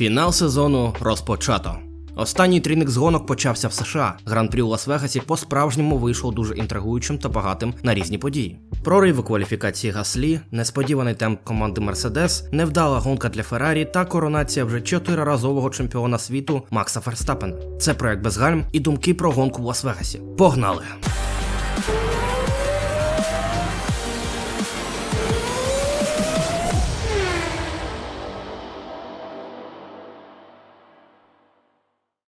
Фінал сезону розпочато. Останній трійник гонок почався в США. Гран-прі у Лас-Вегасі по-справжньому вийшов дуже інтригуючим та багатим на різні події. Прорив у кваліфікації Гаслі, несподіваний темп команди Мерседес, невдала гонка для Феррарі та коронація вже чотириразового чемпіона світу Макса Ферстапена. Це проект без гальм і думки про гонку в Лас-Вегасі. Погнали!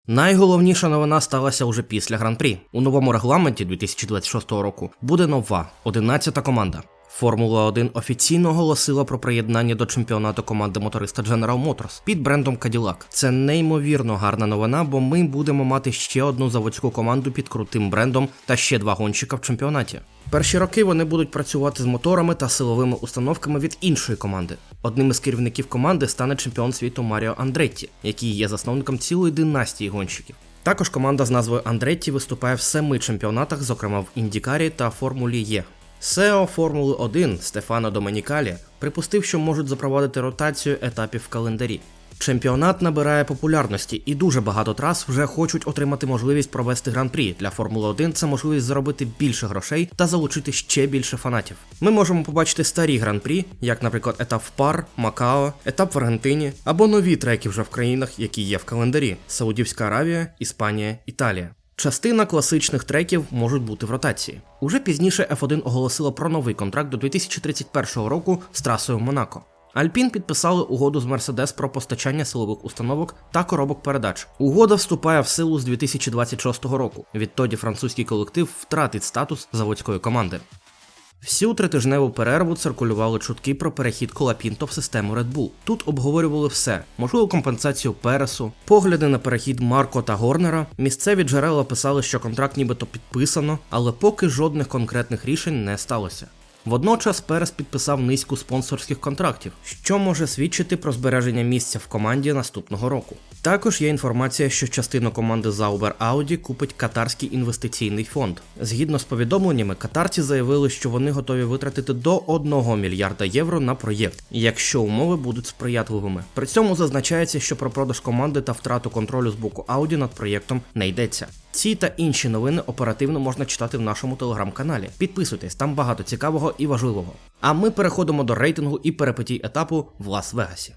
Найголовніша новина сталася уже після гран-прі. У новому регламенті 2026 року буде нова 11-та команда. Формула 1 офіційно оголосила про приєднання до чемпіонату команди моториста General Motors під брендом Cadillac. Це неймовірно гарна новина, бо ми будемо мати ще одну заводську команду під крутим брендом та ще два гонщика в чемпіонаті. Перші роки вони будуть працювати з моторами та силовими установками від іншої команди. Одним із керівників команди стане чемпіон світу Маріо Андретті, який є засновником цілої династії гонщиків. Також команда з назвою Андретті виступає в семи чемпіонатах, зокрема в Індікарі та Формулі Є. SEO Формули 1 Стефано Доменікалі припустив, що можуть запровадити ротацію етапів в календарі. Чемпіонат набирає популярності, і дуже багато трас вже хочуть отримати можливість провести гран-прі. Для Формули 1 це можливість заробити більше грошей та залучити ще більше фанатів. Ми можемо побачити старі гран-прі, як, наприклад, етап в Пар, Макао, етап в Аргентині, або нові треки вже в країнах, які є в календарі: Саудівська Аравія, Іспанія, Італія. Частина класичних треків можуть бути в ротації. Уже пізніше F1 оголосила про новий контракт до 2031 року з трасою Монако. Альпін підписали угоду з Мерседес про постачання силових установок та коробок передач. Угода вступає в силу з 2026 року. Відтоді французький колектив втратить статус заводської команди. Всю тритижневу перерву циркулювали чутки про перехід Колапінто в систему Red Bull. Тут обговорювали все: можливу компенсацію Пересу, погляди на перехід Марко та Горнера. Місцеві джерела писали, що контракт нібито підписано, але поки жодних конкретних рішень не сталося. Водночас Перес підписав низку спонсорських контрактів, що може свідчити про збереження місця в команді наступного року. Також є інформація, що частину команди Zauber Audi купить катарський інвестиційний фонд. Згідно з повідомленнями, катарці заявили, що вони готові витратити до 1 мільярда євро на проєкт, якщо умови будуть сприятливими. При цьому зазначається, що про продаж команди та втрату контролю з боку Audi над проєктом не йдеться. Ці та інші новини оперативно можна читати в нашому телеграм-каналі. Підписуйтесь, там багато цікавого і важливого. А ми переходимо до рейтингу і перепитій етапу в Лас-Вегасі.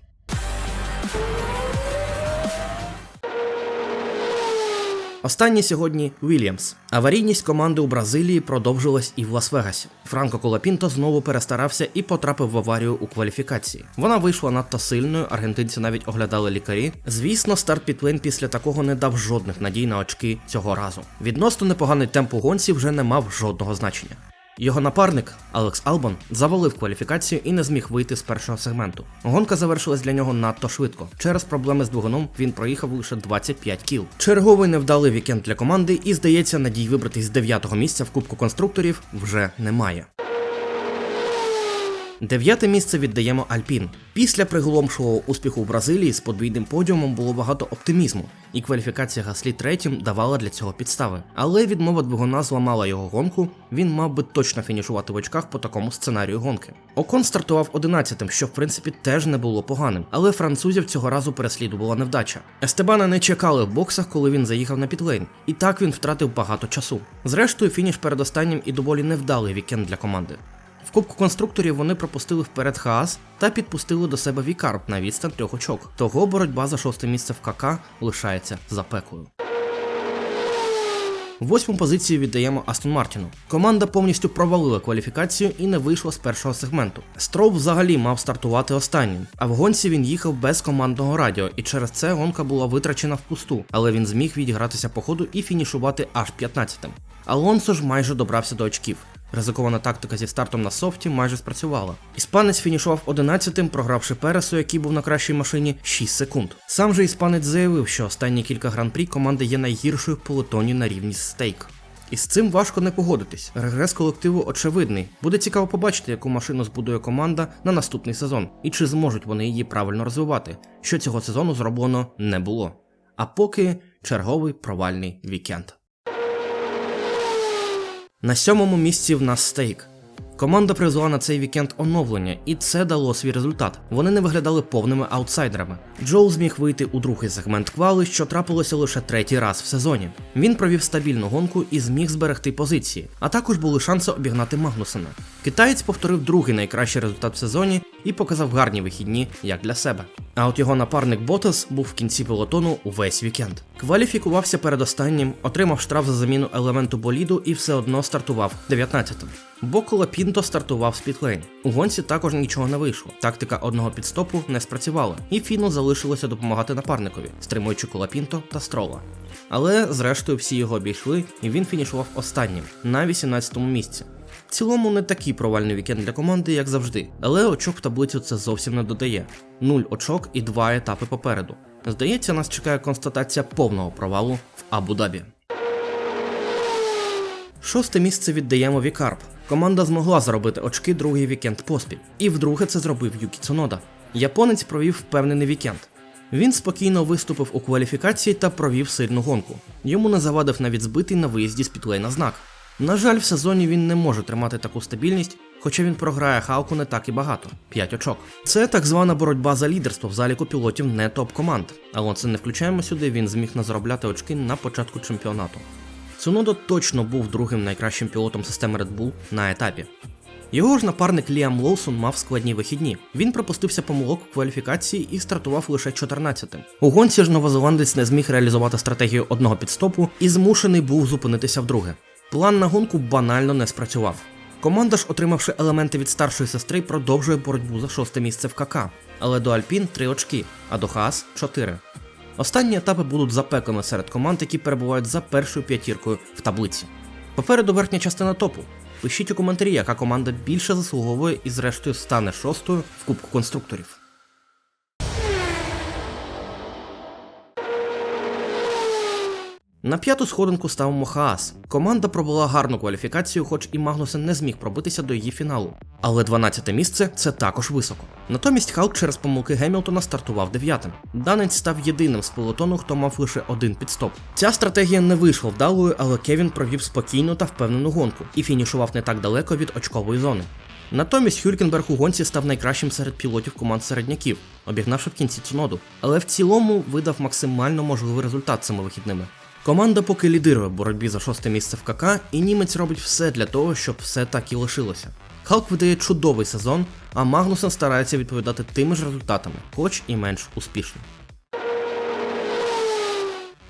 Останній сьогодні Вільямс. Аварійність команди у Бразилії продовжилась і в Лас-Вегасі. Франко Колапінто знову перестарався і потрапив в аварію у кваліфікації. Вона вийшла надто сильною, аргентинці навіть оглядали лікарі. Звісно, старт Пітлейн після такого не дав жодних надій на очки цього разу. Відносно непоганий темп у гонці вже не мав жодного значення. Його напарник Алекс Албон завалив кваліфікацію і не зміг вийти з першого сегменту. Гонка завершилась для нього надто швидко. Через проблеми з двигуном він проїхав лише 25 кіл. Черговий невдалий вікенд для команди, і здається, надій вибратись з дев'ятого місця в Кубку конструкторів вже немає. Дев'яте місце віддаємо Альпін. Після приголомшливого успіху в Бразилії з подвійним подіумом було багато оптимізму, і кваліфікація Гаслі третім давала для цього підстави. Але відмова двигуна зламала його гонку. Він мав би точно фінішувати в очках по такому сценарію гонки. Окон стартував 11-тим, що в принципі теж не було поганим, але французів цього разу переслідувала невдача. Естебана не чекали в боксах, коли він заїхав на підлейн, і так він втратив багато часу. Зрештою, фініш перед останнім і доволі невдалий вікенд для команди. В Кубку конструкторів вони пропустили вперед Хаас та підпустили до себе Вікар на відстань трьох очок. Того боротьба за шосте місце в КК лишається запеклою. Восьму позицію віддаємо Астон Мартіну. Команда повністю провалила кваліфікацію і не вийшла з першого сегменту. Строу взагалі мав стартувати останнім, а в гонці він їхав без командного радіо, і через це гонка була витрачена впусту, але він зміг відігратися по ходу і фінішувати аж 15-тим. Алонсо ж майже добрався до очків. Ризикована тактика зі стартом на софті майже спрацювала. Іспанець фінішував 11-тим, програвши Пересу, який був на кращій машині 6 секунд. Сам же іспанець заявив, що останні кілька гран-прі команди є найгіршою в полотоні на рівні з стейк. І з цим важко не погодитись. Регрес колективу очевидний. Буде цікаво побачити, яку машину збудує команда на наступний сезон, і чи зможуть вони її правильно розвивати, що цього сезону зроблено не було. А поки черговий провальний вікенд. На сьомому місці в нас стейк. Команда привезла на цей вікенд оновлення, і це дало свій результат. Вони не виглядали повними аутсайдерами. Джоу зміг вийти у другий сегмент квали, що трапилося лише третій раз в сезоні. Він провів стабільну гонку і зміг зберегти позиції, а також були шанси обігнати Магнусена. Китаєць повторив другий найкращий результат в сезоні і показав гарні вихідні як для себе. А от його напарник Ботас був в кінці пелотону увесь вікенд. Кваліфікувався перед останнім, отримав штраф за заміну елементу боліду і все одно стартував 19-м. Бо Пінто стартував з підлейн. У гонці також нічого не вийшло. Тактика одного підстопу не спрацювала, і Фіну залишилося допомагати напарникові, стримуючи Колапінто та Строла. Але зрештою всі його обійшли, і він фінішував останнім на 18-му місці. В цілому не такий провальний вікенд для команди, як завжди, але очок в таблицю це зовсім не додає. Нуль очок і два етапи попереду. Здається, нас чекає констатація повного провалу в Абу-Дабі. Шосте місце віддаємо Вікарп. Команда змогла заробити очки другий вікенд поспіль, і вдруге це зробив Юкі Цунода. Японець провів впевнений вікенд. Він спокійно виступив у кваліфікації та провів сильну гонку. Йому не завадив навіть збитий на виїзді з підлейна знак. На жаль, в сезоні він не може тримати таку стабільність, хоча він програє Халку не так і багато 5 очок. Це так звана боротьба за лідерство в заліку пілотів не топ команд. Але це не включаємо сюди, він зміг назаробляти очки на початку чемпіонату. Цунодо точно був другим найкращим пілотом системи Red Bull на етапі. Його ж напарник Ліам Лоусон мав складні вихідні. Він пропустився помилок у кваліфікації і стартував лише 14-тим. У гонці ж новозеландець не зміг реалізувати стратегію одного підстопу і змушений був зупинитися вдруге. План на гонку банально не спрацював. Команда ж, отримавши елементи від старшої сестри, продовжує боротьбу за шосте місце в КК. Але до Альпін 3 очки, а до Хаас 4. Останні етапи будуть запеклими серед команд, які перебувають за першою п'ятіркою в таблиці. Попереду верхня частина топу. Пишіть у коментарі, яка команда більше заслуговує і зрештою стане шостою в Кубку конструкторів. На п'яту сходинку ставимо Хаас. Команда пробула гарну кваліфікацію, хоч і Магнусен не зміг пробитися до її фіналу. Але 12 місце це також високо. Натомість Халк через помилки Гемілтона стартував дев'ятим. Данець став єдиним з пелотону, хто мав лише один підстоп. Ця стратегія не вийшла вдалою, але Кевін провів спокійну та впевнену гонку і фінішував не так далеко від очкової зони. Натомість Хюлькенберг у гонці став найкращим серед пілотів команд середняків, обігнавши в кінці цуноду, але в цілому видав максимально можливий результат цими вихідними. Команда поки лідирує в боротьбі за шосте місце в КК, і німець робить все для того, щоб все так і лишилося. Халк видає чудовий сезон, а Магнусен старається відповідати тими ж результатами, хоч і менш успішно.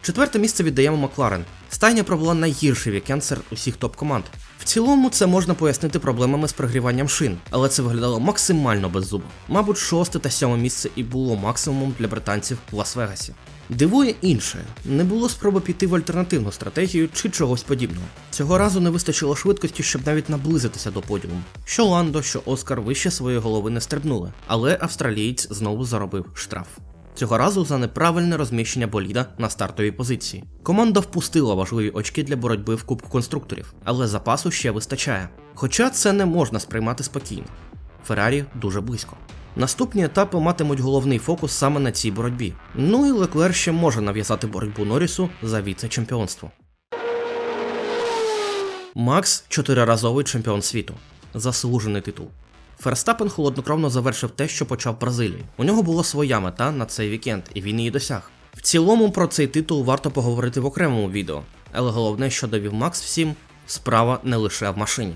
Четверте місце віддаємо Макларен. Стайня провела найгірший вікенд серед усіх топ-команд. В цілому це можна пояснити проблемами з прогріванням шин, але це виглядало максимально беззубо. Мабуть, шосте та сьоме місце і було максимумом для британців в Лас-Вегасі. Дивує інше, не було спроби піти в альтернативну стратегію чи чогось подібного. Цього разу не вистачило швидкості, щоб навіть наблизитися до подіуму. Що Ландо, що Оскар вище своєї голови не стрибнули, але австралієць знову заробив штраф. Цього разу за неправильне розміщення боліда на стартовій позиції. Команда впустила важливі очки для боротьби в Кубку конструкторів, але запасу ще вистачає. Хоча це не можна сприймати спокійно. Феррарі дуже близько. Наступні етапи матимуть головний фокус саме на цій боротьбі. Ну і Леклер ще може нав'язати боротьбу Норрісу за віце-чемпіонство. Макс чотириразовий чемпіон світу. Заслужений титул. Ферстапен холоднокровно завершив те, що почав в Бразилії. У нього була своя мета на цей вікенд, і він її досяг. В цілому про цей титул варто поговорити в окремому відео, але головне, що довів Макс всім, справа не лише в машині.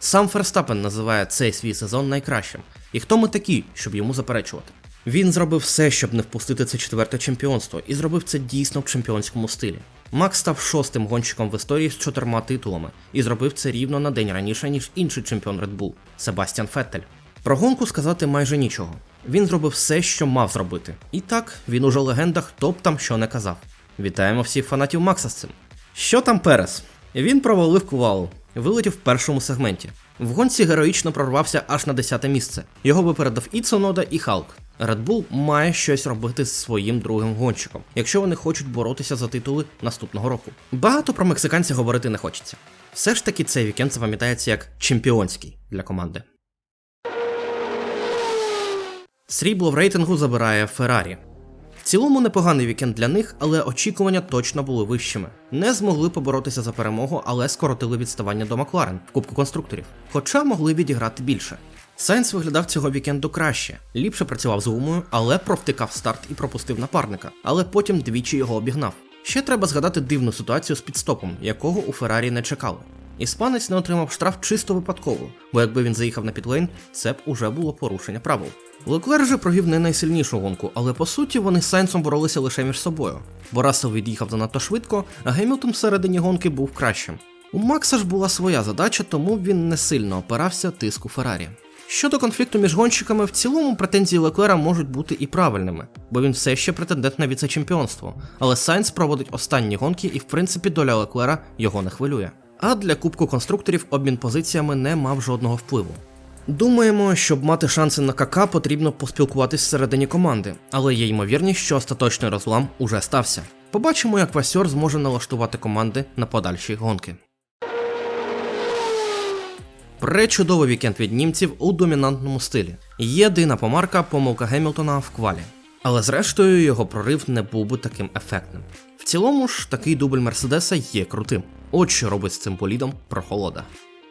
Сам Ферстапен називає цей свій сезон найкращим. І хто ми такі, щоб йому заперечувати? Він зробив все, щоб не впустити це четверте чемпіонство, і зробив це дійсно в чемпіонському стилі. Макс став шостим гонщиком в історії з чотирма титулами і зробив це рівно на день раніше, ніж інший чемпіон Red Bull Себастьян Феттель. Про гонку сказати майже нічого. Він зробив все, що мав зробити. І так, він уже легенда, хто б там що не казав. Вітаємо всіх фанатів Макса з цим. Що там Перес? Він провалив кувалу, вилетів в першому сегменті. В гонці героїчно прорвався аж на 10 місце. Його випередив і Цунода, і Халк. Red Bull має щось робити з своїм другим гонщиком, якщо вони хочуть боротися за титули наступного року. Багато про мексиканця говорити не хочеться. Все ж таки цей вікенд запам'ятається як чемпіонський для команди. Срібло в рейтингу забирає Феррарі. В цілому непоганий вікенд для них, але очікування точно були вищими. Не змогли поборотися за перемогу, але скоротили відставання до Макларен в Кубку конструкторів, хоча могли відіграти більше. Сайнс виглядав цього вікенду краще, ліпше працював з гумою, але провтикав старт і пропустив напарника, але потім двічі його обігнав. Ще треба згадати дивну ситуацію з підстопом, якого у Феррарі не чекали. Іспанець не отримав штраф чисто випадково, бо якби він заїхав на підлейн, це б уже було порушення правил. Леклер же провів не найсильнішу гонку, але по суті вони з Сайнсом боролися лише між собою, бо Рассел від'їхав занадто швидко, а Гемілтон всередині гонки був кращим. У Макса ж була своя задача, тому він не сильно опирався тиску Феррарі. Щодо конфлікту між гонщиками, в цілому претензії Леклера можуть бути і правильними, бо він все ще претендент на віце-чемпіонство, але Сайнс проводить останні гонки і в принципі доля Леклера його не хвилює. А для Кубку конструкторів обмін позиціями не мав жодного впливу. Думаємо, щоб мати шанси на КК, потрібно поспілкуватись всередині команди, але є ймовірність, що остаточний розлам уже стався. Побачимо, як Васьор зможе налаштувати команди на подальші гонки. Пречудовий вікенд від німців у домінантному стилі. Єдина помарка помилка Гемілтона в квалі. Але зрештою його прорив не був би таким ефектним. В цілому ж такий дубль Мерседеса є крутим. От що робить з цим болідом прохолода.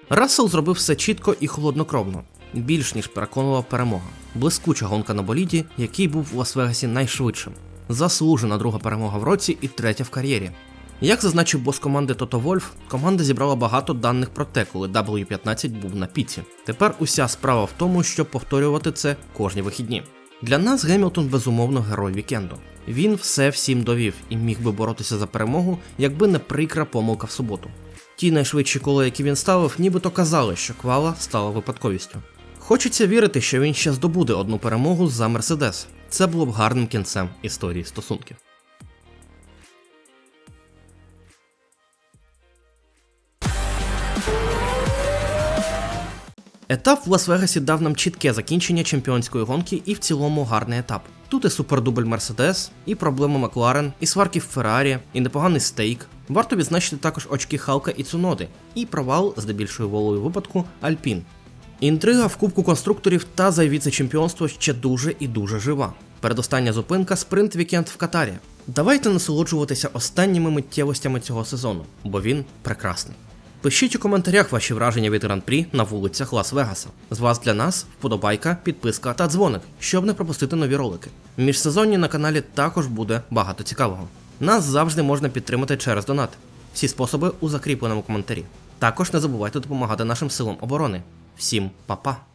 Рассел зробив все чітко і холоднокровно, більш ніж переконувала перемога. Блискуча гонка на боліді, який був у Лас-Вегасі найшвидшим. Заслужена друга перемога в році і третя в кар'єрі. Як зазначив бос команди Тото Вольф, команда зібрала багато даних про те, коли W15 був на піці. Тепер уся справа в тому, щоб повторювати це кожні вихідні. Для нас Гемілтон безумовно герой вікенду. Він все всім довів і міг би боротися за перемогу, якби не прикра помилка в суботу. Ті найшвидші кола, які він ставив, нібито казали, що квала стала випадковістю. Хочеться вірити, що він ще здобуде одну перемогу за Мерседес. Це було б гарним кінцем історії стосунків. Етап в Лас-Вегасі дав нам чітке закінчення чемпіонської гонки і в цілому гарний етап. Тут і супердубль Мерседес, і проблема Макларен, і сварки в Феррарі, і непоганий стейк. Варто відзначити також очки Халка і Цуноди, і провал, здебільшою волою випадку, Альпін. Інтрига в Кубку конструкторів та за віце-чемпіонство ще дуже і дуже жива. Передостання зупинка спринт вікенд в Катарі. Давайте насолоджуватися останніми миттєвостями цього сезону, бо він прекрасний. Пишіть у коментарях ваші враження від гран-прі на вулицях Лас-Вегаса. З вас для нас вподобайка, підписка та дзвоник, щоб не пропустити нові ролики. Міжсезонні на каналі також буде багато цікавого. Нас завжди можна підтримати через донат. Всі способи у закріпленому коментарі. Також не забувайте допомагати нашим силам оборони. Всім па-па!